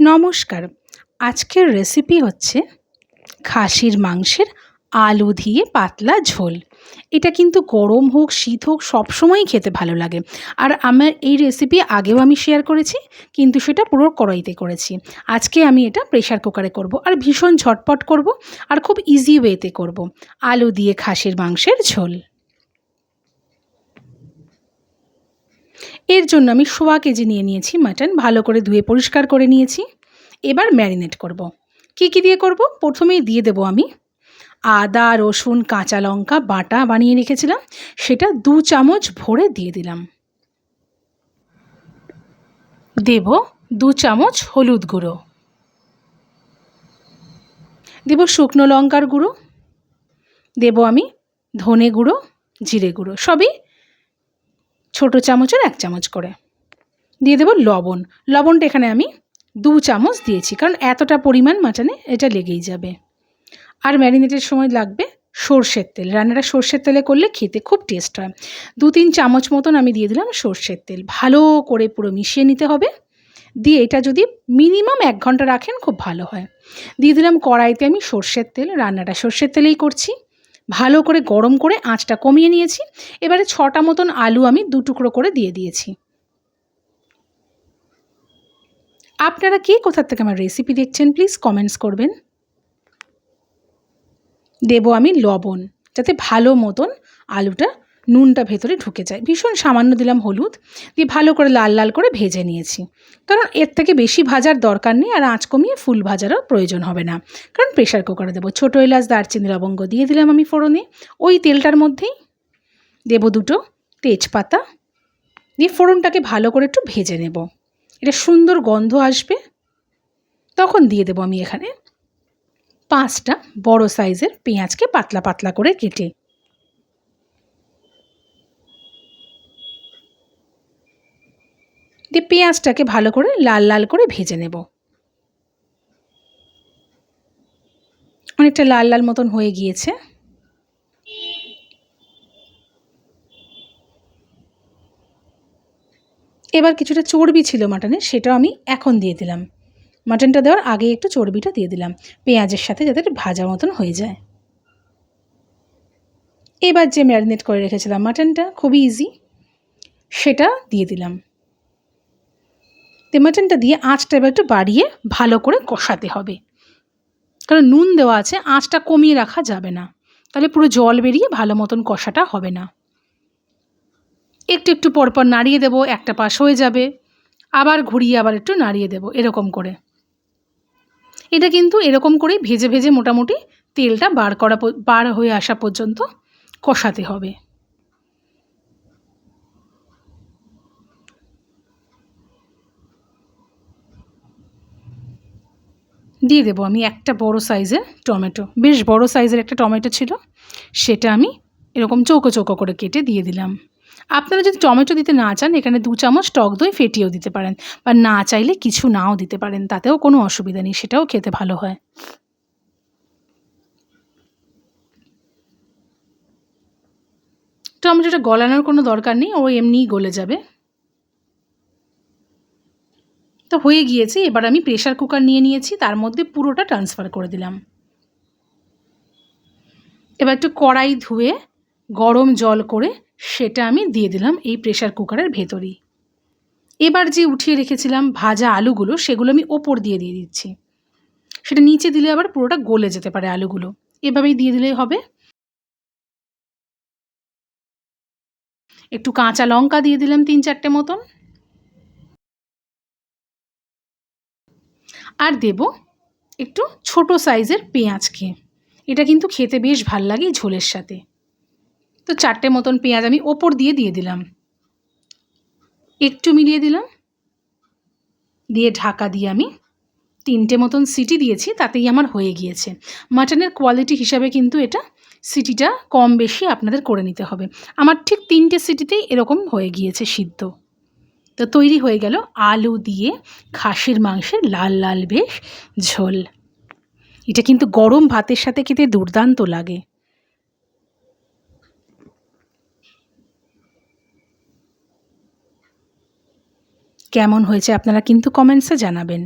নমস্কার। আজকের রেসিপি হচ্ছে খাসির মাংসের আলু দিয়ে পাতলা ঝোল। এটা কিন্তু গরম হোক, শীত হোক, সবসময়ই খেতে ভালো লাগে। আর আমার এই রেসিপি আগেও আমি শেয়ার করেছি, কিন্তু সেটা পুরো কড়াইতে করেছি। আজকে আমি এটা প্রেশার কুকারে করব আর ভীষণ ঝটপট করব আর খুব ইজি ওয়েতে করব। আলু দিয়ে খাসির মাংসের ঝোল। এর জন্য আমি সোয়া কেজি নিয়ে নিয়েছি মাটন, ভালো করে ধুয়ে পরিষ্কার করে নিয়েছি। এবার ম্যারিনেট করব। কী কী দিয়ে করব? প্রথমেই দিয়ে দেবো আমি আদা, রসুন, কাঁচা লঙ্কা, বাটা বানিয়ে রেখেছিলাম। সেটা দু চামচ ভরে দিয়ে দিলাম। দেব দু চামচ হলুদ গুঁড়ো। দেব শুকনো লঙ্কার গুঁড়ো। দেব আমি ধনে গুঁড়ো, জিরে গুঁড়ো, সবই ছোটো চামচের এক চামচ করে। দিয়ে দেবো লবণ। লবণটা এখানে আমি দু চামচ দিয়েছি, কারণ এতটা পরিমাণ মাটনে এটা লেগেই যাবে। আর ম্যারিনেটের সময় লাগবে সর্ষের তেল। রান্নাটা সর্ষের তেলে করলে খেতে খুব টেস্ট হয়। দু তিন চামচ মতন আমি দিয়ে দিলাম সর্ষের তেল। ভালো করে পুরো মিশিয়ে নিতে হবে। দিয়ে এটা যদি মিনিমাম এক ঘণ্টা রাখেন খুব ভালো হয়। দিয়ে দিলাম কড়াইতে আমি সর্ষের তেল। রান্নাটা সর্ষের তেলেই করছি। ভালো করে গরম করে আঁচটা কমিয়ে নিয়েছি। এবারে ছটা মতন আলু আমি দু টুকরো করে দিয়ে দিয়েছি। আপনারা কে কোথার থেকে আমার রেসিপি দেখছেন প্লিজ কমেন্টস করবেন। দেব আমি লবণ, যাতে ভালো মতন আলুটা নুনটা ভেতরে ঢুকে যায়। ভীষণ সামান্য দিলাম হলুদ, দিয়ে ভালো করে লাল লাল করে ভেজে নিয়েছি। কারণ এর থেকে বেশি ভাজার দরকার নেই, আর আঁচ কমিয়ে ফুল ভাজারও প্রয়োজন হবে না। কারণ প্রেশার কুকারে দেবো। ছোটো এলাচ, দারচিনি, লবঙ্গ দিয়ে দিলাম আমি ফোড়নে। ওই তেলটার মধ্যেই দেব দুটো তেজপাতা। দিয়ে ফোড়নটাকে ভালো করে একটু ভেজে নেব। এটা সুন্দর গন্ধ আসবে। তখন দিয়ে দেবো আমি এখানে পাঁচটা বড় সাইজের পেঁয়াজকে পাতলা পাতলা করে কেটে। দিয়ে পেঁয়াজটাকে ভালো করে লাল লাল করে ভেজে নেব। অনেকটা লাল লাল মতন হয়ে গিয়েছে। এবার কিছুটা চর্বি ছিল মাটনের, সেটাও আমি এখন দিয়ে দিলাম। মাটনটা দেওয়ার আগে একটু চর্বিটা দিয়ে দিলাম, পেঁয়াজের সাথে যাতে ভাজা মতন হয়ে যায়। এবার যে ম্যারিনেট করে রেখেছিলাম মাটনটা, খুবই ইজি সেটা দিয়ে দিলাম। তে মাটনটা দিয়ে আঁচটা এবার একটু বাড়িয়ে ভালো করে কষাতে হবে। কারণ নুন দেওয়া আছে, আঁচটা কমিয়ে রাখা যাবে না। তাহলে পুরো জল বেরিয়ে ভালো মতন কষাটা হবে না। একটু একটু পরপর নাড়িয়ে দেবো, একটা পাশ হয়ে যাবে। আবার ঘুরিয়ে আবার একটু নাড়িয়ে দেবো, এরকম করে। এটা কিন্তু এরকম করেই ভেজে ভেজে মোটামুটি তেলটা বার করা বার হয়ে আসা পর্যন্ত কষাতে হবে। দিয়ে দেবো আমি একটা বড় সাইজের টমেটো। বেশ বড় সাইজের একটা টমেটো ছিল, সেটা আমি এরকম চৌকো চৌকো করে কেটে দিয়ে দিলাম। আপনারা যদি টমেটো দিতে না চান, এখানে দু চামচ টক দই ফেটিয়েও দিতে পারেন বা না চাইলে কিছু নাও দিতে পারেন, তাতেও কোনো অসুবিধা নেই, সেটাও খেতে ভালো হয়। টমেটোটা গলানোর কোনো দরকার নেই, ও এমনিই গলে যাবে। তো হয়ে গিয়েছে, এবার আমি প্রেশার কুকার নিয়ে নিয়েছি, তার মধ্যে পুরোটা ট্রান্সফার করে দিলাম। এবার একটু কড়াই ধুয়ে, গরম জল করে, সেটা আমি দিয়ে দিলাম এই প্রেশার কুকারের ভেতরেই। এবার যে উঠিয়ে রেখেছিলাম ভাজা আলুগুলো, সেগুলো আমি ওপর দিয়ে দিয়ে দিচ্ছি। সেটা নিচে দিলে আবার পুরোটা গলে যেতে পারে আলুগুলো। এভাবেই দিয়ে দিলেই হবে। একটু কাঁচা লঙ্কা দিয়ে দিলাম তিন চারটে মতন। আর দেব একটু ছোট সাইজের পেঁয়াজকে এটা কিন্তু খেতে বেশ ভালো লাগে ঝোলের সাথে। তো চারটে মতন পেঁয়াজ আমি ওপর দিয়ে দিয়ে দিলাম। একটু মিলিয়ে দিলাম। দিয়ে ঢাকা দিয়ে আমি তিনটে মতন সিটি দিয়েছি, তাতেই আমার হয়ে গিয়েছে। মাটনের কোয়ালিটি হিসাবে কিন্তু এটা সিটিটা কম বেশি আপনাদের করে নিতে হবে। আমার ঠিক তিনটে সিটিতেই এরকম হয়ে গিয়েছে সিদ্ধ। তো তৈরি হয়ে গেল আলু দিয়ে খাসির মাংসের লাল লাল বেশ ঝোল। এটা কিন্তু গরম ভাতের সাথে খেতে দুর্দান্ত লাগে। কেমন হয়েছে আপনারা কিন্তু কমেন্টসে জানাবেন।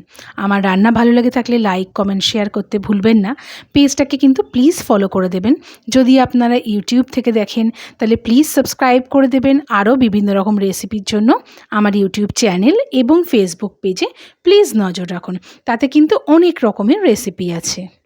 আমার রান্না ভালো লেগে থাকলে লাইক কমেন্ট শেয়ার করতে ভুলবেন না। পেজটাকে কিন্তু প্লিজ ফলো করে দেবেন। যদি আপনারা ইউটিউব থেকে দেখেন, তাহলে প্লিজ সাবস্ক্রাইব করে দেবেন আরও বিভিন্ন রকম রেসিপির জন্য আমার ইউটিউব চ্যানেল এবং ফেসবুক পেজে প্লিজ নজর রাখুন। তাতে কিন্তু অনেক রকমের রেসিপি আছে।